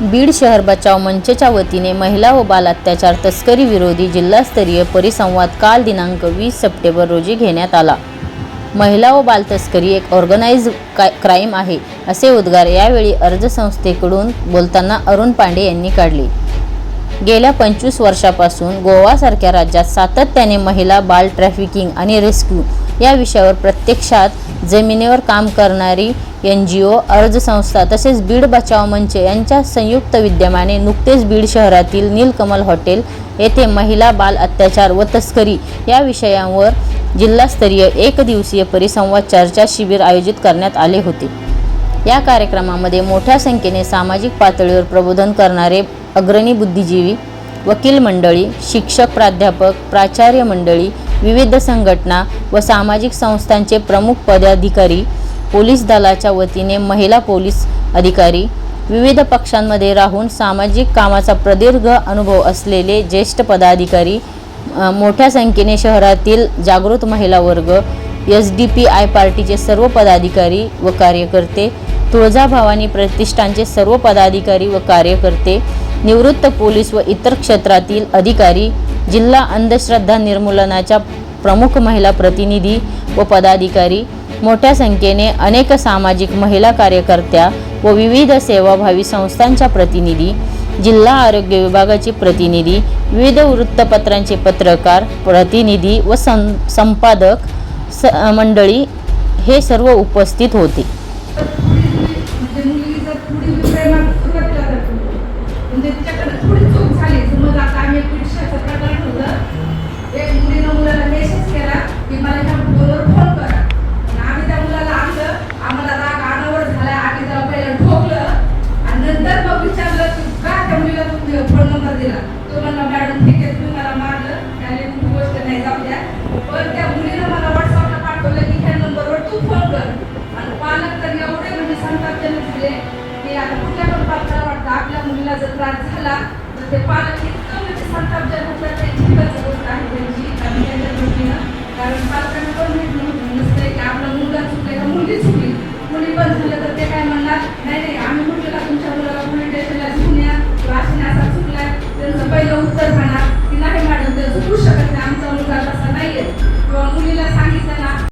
बीड शहर बचाव मंचच्या वतीने महिला व बाल अत्याचार तस्करी विरोधी जिल्हास्तरीय परिसंवाद काल दिनांक वीस सप्टेंबर रोजी घेण्यात आला. महिला व बाल तस्करी एक ऑर्गनाइज क्राईम आहे असे उद्गार यावेळी अर्ज संस्थेकडून बोलताना अरुण पांडे यांनी काढले. गेल्या पंचवीस वर्षापासून गोवासारख्या राज्यात सातत्याने महिला बाल ट्रॅफिकिंग आणि रेस्क्यू या विषयावर प्रत्यक्षात जमिनीवर काम करणारी एन जी ओ अर्ज संस्था तसेच बीड बचाव मंच यांच्या संयुक्त विद्यमाने नुकतेच बीड शहरातील नीलकमल हॉटेल येथे महिला बाल अत्याचार व तस्करी या विषयांवर जिल्हास्तरीय एक दिवसीय परिसंवाद चर्चा शिबिर आयोजित करण्यात आले होते. या कार्यक्रमामध्ये मोठ्या संख्येने सामाजिक पातळीवर प्रबोधन करणारे अग्रणी बुद्धिजीवी वकील मंडळी शिक्षक प्राध्यापक प्राचार्य मंडळी विविध संघटना व सामाजिक संस्थांचे प्रमुख पदाधिकारी पोलीस दलाच्या वतीने महिला पोलीस अधिकारी विविध पक्षांमध्ये राहून सामाजिक कामाचा प्रदीर्घ अनुभव असलेले ज्येष्ठ पदाधिकारी मोठ्या संख्येने शहरातील जागृत महिला वर्ग एस डी पी आय पार्टीचे सर्व पदाधिकारी व कार्यकर्ते तुळजाभवानी प्रतिष्ठानचे सर्व पदाधिकारी व कार्यकर्ते निवृत्त पोलीस व इतर क्षेत्रातील अधिकारी जिल्हा अंधश्रद्धा निर्मूलनाच्या प्रमुख महिला प्रतिनिधी व पदाधिकारी मोठ्या संख्येने अनेक सामाजिक महिला कार्यकर्त्या व विविध सेवाभावी संस्थांच्या प्रतिनिधी जिल्हा आरोग्य विभागाचे प्रतिनिधी विविध वृत्तपत्रांचे पत्रकार प्रतिनिधी व सं संपादक स मंडळी हे सर्व उपस्थित होते. म्हणजे मुलीला जर त्रास झाला तर ते पालक इतकं म्हणजे संतापजनक होतात त्यांची चिंताची गोष्ट आहे त्यांची. आणि दृष्टीनं कारण पालकांना पण माहीत नसतंय की आपला मुलगा चुकले का मुलगी चुकली. मुली पण झालं तर ते काय म्हणणार? नाही नाही आम्ही म्हटलेला तुमच्या मुलाला पोलीस स्टेशनला घेऊन या. वाशिन असा चुकलाय. त्यांचं पहिलं उत्तर म्हणा.